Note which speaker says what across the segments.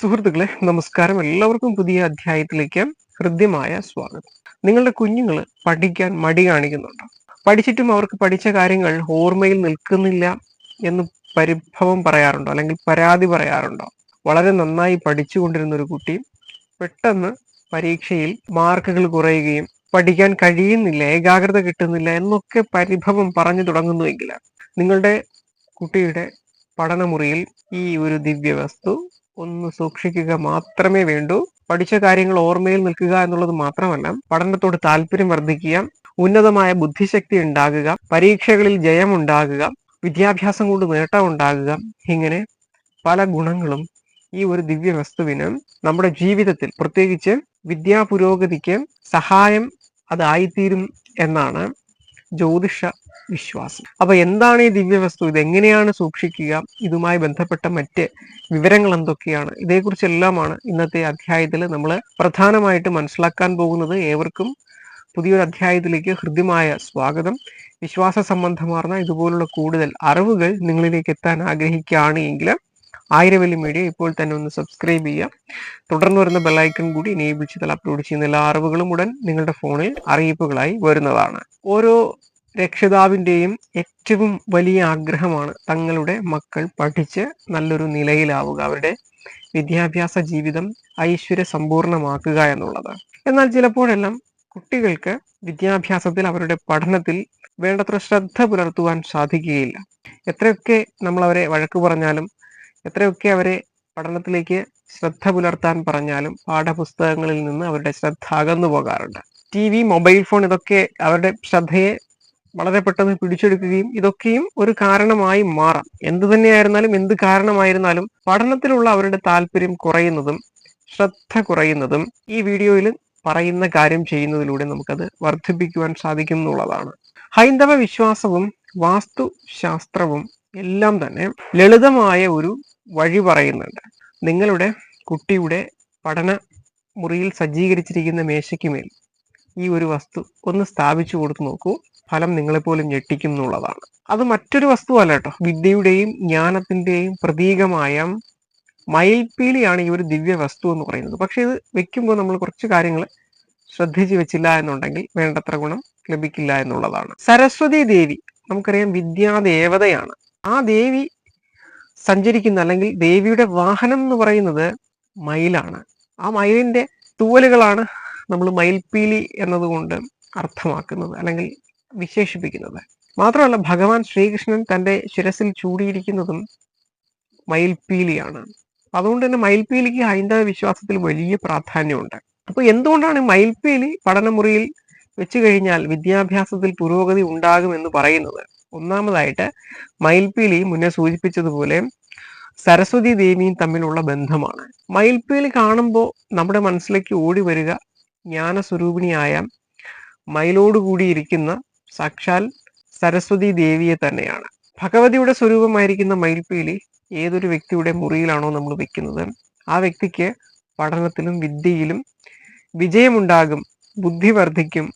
Speaker 1: സുഹൃത്തുക്കളെ നമസ്കാരം. എല്ലാവർക്കും പുതിയ അധ്യായത്തിലേക്ക് ഹൃദ്യമായ സ്വാഗതം. നിങ്ങളുടെ കുഞ്ഞുങ്ങൾ പഠിക്കാൻ മടി കാണിക്കുന്നുണ്ടോ? പഠിച്ചിട്ടും അവർക്ക് പഠിച്ച കാര്യങ്ങൾ ഓർമ്മയിൽ നിൽക്കുന്നില്ല എന്ന് പരിഭവം പറയാറുണ്ടോ? അല്ലെങ്കിൽ പരാതി പറയാറുണ്ടോ? വളരെ നന്നായി പഠിച്ചുകൊണ്ടിരുന്ന ഒരു കുട്ടി പെട്ടെന്ന് പരീക്ഷയിൽ മാർക്കുകൾ കുറയുകയും പഠിക്കാൻ കഴിയുന്നില്ല ഏകാഗ്രത കിട്ടുന്നില്ല എന്നൊക്കെ പരിഭവം പറഞ്ഞു തുടങ്ങുന്നുവെങ്കിൽ നിങ്ങളുടെ കുട്ടിയുടെ പഠനമുറിയിൽ ഈ ഒരു ദിവ്യവസ്തു ഒന്ന് സൂക്ഷിക്കുക മാത്രമേ വേണ്ടൂ. പഠിച്ച കാര്യങ്ങൾ ഓർമ്മയിൽ നിൽക്കുക എന്നുള്ളത് മാത്രമല്ല പഠനത്തോട് താല്പര്യം വർദ്ധിക്കുക ഉന്നതമായ ബുദ്ധിശക്തി ഉണ്ടാകുക പരീക്ഷകളിൽ ജയമുണ്ടാകുക വിദ്യാഭ്യാസം കൊണ്ട് നേട്ടം ഉണ്ടാകുക ഇങ്ങനെ പല ഗുണങ്ങളും ഈ ഒരു ദിവ്യ വസ്തുവിന് നമ്മുടെ ജീവിതത്തിൽ പ്രത്യേകിച്ച് വിദ്യാ പുരോഗതിക്ക് സഹായം അതായിത്തീരും എന്നാണ് ജ്യോതിഷ വിശ്വാസം. അപ്പൊ എന്താണ് ഈ ദിവ്യവസ്തു? ഇത് എങ്ങനെയാണ് സൂക്ഷിക്കുക? ഇതുമായി ബന്ധപ്പെട്ട മറ്റ് വിവരങ്ങൾ എന്തൊക്കെയാണ്? ഇതേക്കുറിച്ചെല്ലാമാണ് ഇന്നത്തെ അധ്യായത്തിൽ നമ്മൾ പ്രധാനമായിട്ട് മനസ്സിലാക്കാൻ പോകുന്നത്. ഏവർക്കും പുതിയൊരു അധ്യായത്തിലേക്ക് ഹൃദ്യമായ സ്വാഗതം. വിശ്വാസ സംബന്ധമാർന്ന ഇതുപോലുള്ള കൂടുതൽ അറിവുകൾ നിങ്ങളിലേക്ക് എത്താൻ ആഗ്രഹിക്കുകയാണ് എങ്കിൽ ആയിരവല്ലി മീഡിയ ഇപ്പോൾ തന്നെ ഒന്ന് സബ്സ്ക്രൈബ് ചെയ്യുക. തുടർന്ന് വരുന്ന ബെല്ലൈക്കൺ കൂടി എനേബിൾ ചെയ്താൽ അപ്ലോഡ് ചെയ്യുന്ന എല്ലാ അറിവുകളും ഉടൻ നിങ്ങളുടെ ഫോണിൽ അറിയിപ്പുകളായി വരുന്നതാണ്. ഓരോ രക്ഷിതാവിന്റെയും ഏറ്റവും വലിയ ആഗ്രഹമാണ് തങ്ങളുടെ മക്കൾ പഠിച്ച് നല്ലൊരു നിലയിലാവുക. അവരുടെ വിദ്യാഭ്യാസ ജീവിതം ഐശ്വര്യ സമ്പൂർണമാക്കുക എന്നുള്ളത്. എന്നാൽ ചിലപ്പോഴെല്ലാം കുട്ടികൾക്ക് വിദ്യാഭ്യാസത്തിൽ അവരുടെ പഠനത്തിൽ വേണ്ടത്ര ശ്രദ്ധ പുലർത്തുവാൻ സാധിക്കുകയില്ല. എത്രയൊക്കെ നമ്മൾ അവരെ വഴക്ക് പറഞ്ഞാലും എത്രയൊക്കെ അവരെ പഠനത്തിലേക്ക് ശ്രദ്ധ പുലർത്താൻ പറഞ്ഞാലും പാഠപുസ്തകങ്ങളിൽ നിന്ന് അവരുടെ ശ്രദ്ധ അകന്നു പോകാറുണ്ട്. ടി വി മൊബൈൽ ഫോൺ ഇതൊക്കെ അവരുടെ ശ്രദ്ധയെ വളരെ പെട്ടെന്ന് പിടിച്ചെടുക്കുകയും ഇതൊക്കെയും ഒരു കാരണമായി മാറാം. എന്തു തന്നെയായിരുന്നാലും എന്ത് കാരണമായിരുന്നാലും പഠനത്തിലുള്ള അവരുടെ താല്പര്യം കുറയുന്നതും ശ്രദ്ധ കുറയുന്നതും ഈ വീഡിയോയിൽ പറയുന്ന കാര്യം ചെയ്യുന്നതിലൂടെ നമുക്കത് വർദ്ധിപ്പിക്കുവാൻ സാധിക്കും എന്നുള്ളതാണ്. ഹൈന്ദവ വിശ്വാസവും വാസ്തുശാസ്ത്രവും എല്ലാം തന്നെ ലളിതമായ ഒരു വഴി പറയുന്നുണ്ട്. നിങ്ങളുടെ കുട്ടിയുടെ പഠന മുറിയിൽ സജ്ജീകരിച്ചിരിക്കുന്ന മേശയ്ക്ക് മേൽ ഈ ഒരു വസ്തു ഒന്ന് സ്ഥാപിച്ചു കൊടുത്തു നോക്കൂ. ഫലം നിങ്ങളെപ്പോലും ഞെട്ടിക്കും എന്നുള്ളതാണ്. അത് മറ്റൊരു വസ്തു അല്ല കേട്ടോ. വിദ്യയുടെയും ജ്ഞാനത്തിന്റെയും പ്രതീകമായ മയിൽപ്പീലിയാണ് ഈ ഒരു ദിവ്യ വസ്തു എന്ന് പറയുന്നത്. പക്ഷെ ഇത് വെക്കുമ്പോൾ നമ്മൾ കുറച്ച് കാര്യങ്ങൾ ശ്രദ്ധിച്ചു വെച്ചില്ല എന്നുണ്ടെങ്കിൽ വേണ്ടത്ര ഗുണം ലഭിക്കില്ല എന്നുള്ളതാണ്. സരസ്വതി ദേവി നമുക്കറിയാം വിദ്യാദേവതയാണ്. ആ ദേവി സഞ്ചരിക്കുന്ന അല്ലെങ്കിൽ ദേവിയുടെ വാഹനം എന്ന് പറയുന്നത് മയിലാണ്. ആ മയിലിന്റെ തൂവലുകളാണ് നമ്മൾ മയിൽപ്പീലി എന്നതുകൊണ്ട് അർത്ഥമാക്കുന്നത് അല്ലെങ്കിൽ വിശേഷിപ്പിക്കുന്നത്. മാത്രമല്ല ഭഗവാൻ ശ്രീകൃഷ്ണൻ തന്റെ ശിരസിൽ ചൂടിയിരിക്കുന്നതും മയിൽപ്പീലിയാണ്. അതുകൊണ്ട് തന്നെ മയിൽപ്പീലിക്ക് ഹൈന്ദവ വിശ്വാസത്തിൽ വലിയ പ്രാധാന്യമുണ്ട്. അപ്പൊ എന്തുകൊണ്ടാണ് മയിൽപ്പീലി പഠനമുറിയിൽ വെച്ചു കഴിഞ്ഞാൽ വിദ്യാഭ്യാസത്തിൽ പുരോഗതി ഉണ്ടാകുമെന്ന് പറയുന്നത്? ഒന്നാമതായിട്ട് മയിൽപ്പീലി മുന്നേ സൂചിപ്പിച്ചതുപോലെ സരസ്വതി ദേവിയും തമ്മിലുള്ള ബന്ധമാണ്. മയിൽപ്പീലി കാണുമ്പോൾ നമ്മുടെ മനസ്സിലേക്ക് ഓടി വരിക ജ്ഞാനസ്വരൂപിണിയായ മയിലോടുകൂടിയിരിക്കുന്ന സാക്ഷാൽ സരസ്വതി ദേവിയെ തന്നെയാണ്. ഭഗവതിയുടെ സ്വരൂപമായിരിക്കുന്ന മയിൽപ്പീലി ഏതൊരു വ്യക്തിയുടെ മുറിയിലാണോ നമ്മൾ വെക്കുന്നത്? ആ വ്യക്തിക്ക് പഠനത്തിലും വിദ്യയിലും വിജയമുണ്ടാകും ബുദ്ധി വർദ്ധിക്കും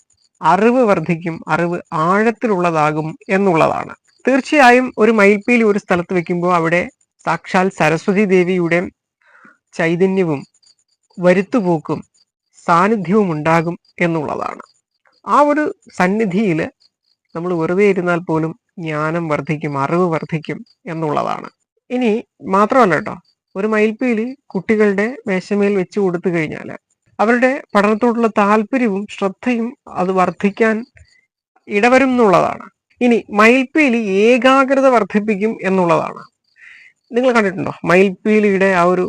Speaker 1: അറിവ് വർദ്ധിക്കും അറിവ് ആഴത്തിലുള്ളതാകും എന്നുള്ളതാണ്. തീർച്ചയായും ഒരു മയിൽപ്പീലി ഒരു സ്ഥലത്ത് വെക്കുമ്പോൾ അവിടെ സാക്ഷാൽ സരസ്വതി ദേവിയുടെ ചൈതന്യവും വരുത്തുപോക്കും സാന്നിധ്യവും ഉണ്ടാകും എന്നുള്ളതാണ്. ആ ഒരു സന്നിധിയിൽ നമ്മൾ വെറുതെ ഇരുന്നാൽ പോലും ജ്ഞാനം വർദ്ധിക്കും അറിവ് വർദ്ധിക്കും എന്നുള്ളതാണ്. ഇനി മാത്രമല്ല കേട്ടോ ഒരു മയിൽപ്പീലി കുട്ടികളുടെ മേശമേൽ വെച്ച് കൊടുത്തു കഴിഞ്ഞാൽ അവരുടെ പഠനത്തോടുള്ള താല്പര്യവും ശ്രദ്ധയും അത് വർദ്ധിക്കാൻ ഇടവരും എന്നുള്ളതാണ്. ഇനി മയിൽപ്പീലി ഏകാഗ്രത വർദ്ധിപ്പിക്കും എന്നുള്ളതാണ്. നിങ്ങൾ കണ്ടിട്ടുണ്ടോ? മയിൽപ്പീലിയുടെ ആ ഒരു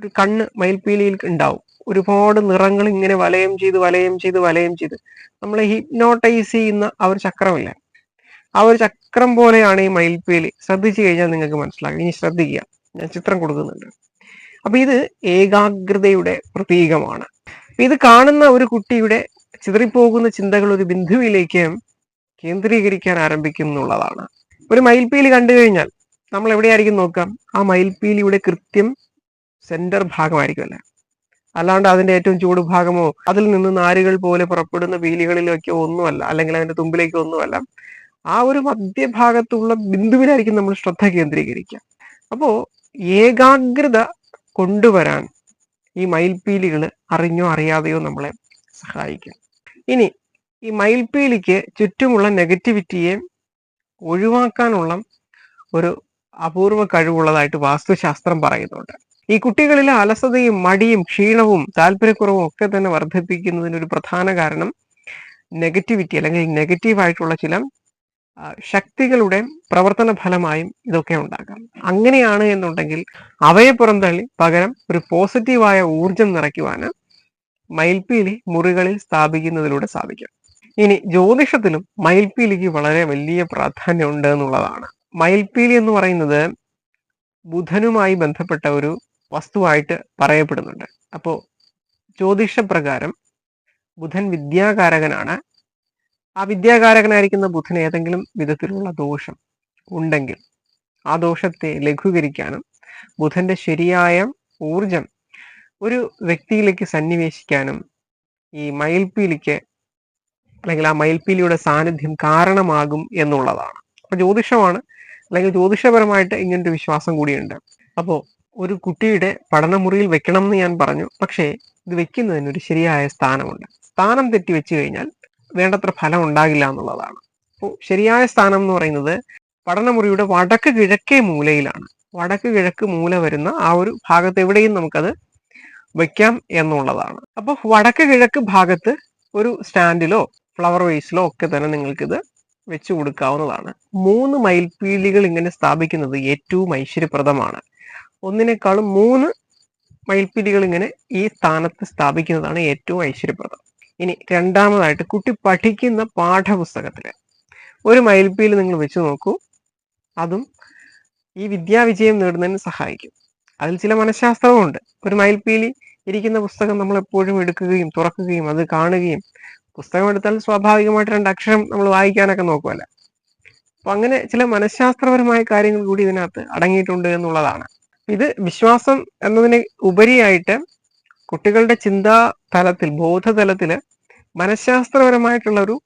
Speaker 1: ഒരു കണ്ണ് മയിൽപ്പീലിയിൽ ഉണ്ടാവും. ഒരുപാട് നിറങ്ങൾ ഇങ്ങനെ വലയം ചെയ്ത് വലയം ചെയ്ത് വലയം ചെയ്ത്. നമ്മളെ ഹിപ്നോട്ടൈസ് ചെയ്യുന്ന ആ ഒരു ചക്രമില്ല. ആ ഒരു ചക്രം പോലെയാണ് ഈ മയിൽപ്പീലി. ശ്രദ്ധിച്ചു കഴിഞ്ഞാൽ നിങ്ങൾക്ക് മനസ്സിലാകും. ഇനി ശ്രദ്ധിക്കുക. ഞാൻ ചിത്രം കൊടുക്കുന്നുണ്ട്. അപ്പൊ ഇത് ഏകാഗ്രതയുടെ പ്രതീകമാണ്. ഇത് കാണുന്ന ഒരു കുട്ടിയുടെ ചിതറിപ്പോകുന്ന ചിന്തകൾ ഒരു ബിന്ദുവിലേക്ക് കേന്ദ്രീകരിക്കാൻ ആരംഭിക്കും എന്നുള്ളതാണ് ഒരു മയിൽപ്പീലി കണ്ടു കഴിഞ്ഞാൽ നമ്മൾ എവിടെയായിരിക്കും നോക്കാം? ആ മയിൽപ്പീലിയുടെ കൃത്യം സെന്റർ ഭാഗമായിരിക്കും അല്ലെ അല്ലാണ്ട് അതിന്റെ ഏറ്റവും ചൂട് ഭാഗമോ അതിൽ നിന്ന് നാരുകൾ പോലെ പുറപ്പെടുന്ന പീലികളിലേക്കോ ഒന്നുമല്ല അല്ലെങ്കിൽ അതിന്റെ തുമ്പിലേക്കോ ഒന്നുമല്ല. ആ ഒരു മധ്യഭാഗത്തുള്ള ബിന്ദുവിലായിരിക്കും നമ്മൾ ശ്രദ്ധ കേന്ദ്രീകരിക്കുക. അപ്പോ ഏകാഗ്രത കൊണ്ടുവരാൻ ഈ മയിൽപ്പീലികൾ അറിഞ്ഞോ അറിയാതെയോ നമ്മളെ സഹായിക്കും. ഇനി ഈ മയിൽപ്പീലിക്ക് ചുറ്റുമുള്ള നെഗറ്റിവിറ്റിയെ ഒഴിവാക്കാനുള്ള ഒരു അപൂർവ കഴിവുള്ളതായിട്ട് വാസ്തുശാസ്ത്രം പറയുന്നുണ്ട്. ഈ കുട്ടികളിലെ അലസതയും മടിയും ക്ഷീണവും താല്പര്യക്കുറവും ഒക്കെ തന്നെ വർദ്ധിപ്പിക്കുന്നതിന് ഒരു പ്രധാന കാരണം നെഗറ്റിവിറ്റി അല്ലെങ്കിൽ നെഗറ്റീവായിട്ടുള്ള ചില ശക്തികളുടെ പ്രവർത്തന ഫലമായും ഇതൊക്കെ ഉണ്ടാകാം. അങ്ങനെയാണ് എന്നുണ്ടെങ്കിൽ അവയെ പുറന്തള്ളി പകരം ഒരു പോസിറ്റീവായ ഊർജം നിറയ്ക്കുവാന് മയിൽപ്പീലി മുറികളിൽ സ്ഥാപിക്കുന്നതിലൂടെ സാധിക്കും. ഇനി ജ്യോതിഷത്തിലും മയിൽപ്പീലിക്ക് വളരെ വലിയ പ്രാധാന്യമുണ്ട് എന്നുള്ളതാണ്. മയിൽപ്പീലി എന്ന് പറയുന്നത് ബുധനുമായി ബന്ധപ്പെട്ട ഒരു വസ്തുവായിട്ട് പറയപ്പെടുന്നുണ്ട്. അപ്പോൾ ജ്യോതിഷപ്രകാരം ബുധൻ വിദ്യാകാരകനാണ്. ആ വിദ്യാകാരകനായിരിക്കുന്ന ബുധൻ ഏതെങ്കിലും വിധത്തിലുള്ള ദോഷം ഉണ്ടെങ്കിൽ ആ ദോഷത്തെ ലഘൂകരിക്കാനും ബുധന്റെ ശരിയായ ഊർജം ഒരു വ്യക്തിയിലേക്ക് സന്നിവേശിക്കാനും ഈ മയിൽപ്പീലിക്ക് അല്ലെങ്കിൽ ആ മയിൽപ്പീലിയുടെ സാന്നിധ്യം കാരണമാകും എന്നുള്ളതാണ്. അപ്പൊ ജ്യോതിഷമാണ്. അല്ലെങ്കിൽ ജ്യോതിഷപരമായിട്ട് ഇങ്ങനൊരു വിശ്വാസം കൂടിയുണ്ട്. അപ്പോൾ ഒരു കുട്ടിയുടെ പഠനമുറിയിൽ വെക്കണം എന്ന് ഞാൻ പറഞ്ഞു. പക്ഷേ ഇത് വെക്കുന്നതിന് ഒരു ശരിയായ സ്ഥാനമുണ്ട്. സ്ഥാനം തെറ്റി വെച്ച് കഴിഞ്ഞാൽ വേണ്ടത്ര ഫലം ഉണ്ടാകില്ല എന്നുള്ളതാണ്. അപ്പോൾ ശരിയായ സ്ഥാനം എന്ന് പറയുന്നത് പഠനമുറിയുടെ വടക്ക് കിഴക്കേ മൂലയിലാണ്. വടക്ക് കിഴക്ക് മൂല വരുന്ന ആ ഒരു ഭാഗത്ത് എവിടെയും നമുക്കത് വെക്കാം എന്നുള്ളതാണ്. അപ്പോൾ വടക്ക് കിഴക്ക് ഭാഗത്ത് ഒരു സ്റ്റാൻഡിലോ ഫ്ലവർ വേസിലോ ഒക്കെ തന്നെ നിങ്ങൾക്കിത് വെച്ചു കൊടുക്കാവുന്നതാണ്. മൂന്ന് മയിൽപ്പീലികൾ ഇങ്ങനെ സ്ഥാപിക്കുന്നത് ഏറ്റവും ഐശ്വര്യപ്രദമാണ്. ഒന്നിനേക്കാളും മൂന്ന് മയിൽപ്പീലികൾ ഇങ്ങനെ ഈ സ്ഥാനത്ത് സ്ഥാപിക്കുന്നതാണ് ഏറ്റവും ഐശ്വര്യപ്രദം. ഇനി രണ്ടാമതായിട്ട് കുട്ടി പഠിക്കുന്ന പാഠപുസ്തകത്തിൽ ഒരു മയിൽപ്പീൽ നിങ്ങൾ വെച്ച് നോക്കൂ. അതും ഈ വിദ്യാവിജയം നേടുന്നതിന് സഹായിക്കും. അതിൽ ചില മനഃശാസ്ത്രവുമുണ്ട്. ഒരു മയിൽപ്പീലി ഇരിക്കുന്ന പുസ്തകം നമ്മൾ എപ്പോഴും എടുക്കുകയും തുറക്കുകയും അത് കാണുകയും പുസ്തകം എടുത്താൽ സ്വാഭാവികമായിട്ട് രണ്ട് അക്ഷരം നമ്മൾ വായിക്കാനൊക്കെ നോക്കുമല്ല അപ്പൊ അങ്ങനെ ചില മനഃശാസ്ത്രപരമായ കാര്യങ്ങൾ കൂടി ഇതിനകത്ത് അടങ്ങിയിട്ടുണ്ട് എന്നുള്ളതാണ്. ഇത് വിശ്വാസം എന്നതിന് ഉപരിയായിട്ട് കുട്ടികളുടെ ചിന്താ തലത്തിൽ ബോധതലത്തിൽ മനഃശാസ്ത്രപരമായിട്ടുള്ള ഒരു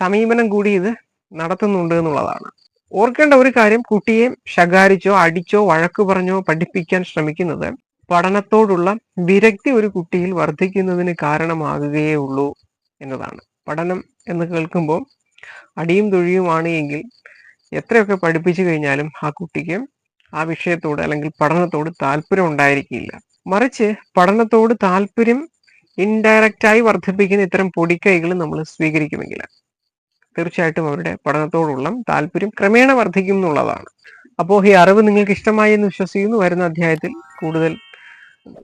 Speaker 1: സമീപനം കൂടി ഇത് നടത്തുന്നുണ്ട് എന്നുള്ളതാണ്. ഓർക്കേണ്ട ഒരു കാര്യം കുട്ടിയെ ശകാരിച്ചോ അടിച്ചോ വഴക്കു പറഞ്ഞോ പഠിപ്പിക്കാൻ ശ്രമിക്കുന്നത് പഠനത്തോടുള്ള വിരക്തി ഒരു കുട്ടിയിൽ വർദ്ധിക്കുന്നതിന് കാരണമാകുകയേ ഉള്ളൂ എന്നതാണ്. പഠനം എന്ന് കേൾക്കുമ്പോൾ അടിയും തൊഴിയുമാണ് എങ്കിൽ എത്രയൊക്കെ പഠിപ്പിച്ചു കഴിഞ്ഞാലും ആ കുട്ടിക്ക് ആ വിഷയത്തോട് അല്ലെങ്കിൽ പഠനത്തോട് താല്പര്യം ഉണ്ടായിരിക്കില്ല. മറിച്ച് പഠനത്തോട് താല്പര്യം ഇൻഡയറക്റ്റായി വർദ്ധിപ്പിക്കുന്ന ഇത്തരം പൊടിക്കൈകൾ നമ്മൾ സ്വീകരിക്കുമെങ്കിൽ തീർച്ചയായിട്ടും അവരുടെ പഠനത്തോടുള്ള താല്പര്യം ക്രമേണ വർദ്ധിക്കും എന്നുള്ളതാണ്. അപ്പോൾ ഈ അറിവ് നിങ്ങൾക്ക് ഇഷ്ടമായി എന്ന് വിശ്വസിക്കുന്നു. വരുന്ന അധ്യായത്തിൽ കൂടുതൽ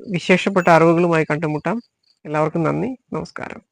Speaker 1: വിശേഷപ്പെട്ട അറിവുകളുമായി കണ്ടുമുട്ടാം. എല്ലാവർക്കും നന്ദി. നമസ്കാരം.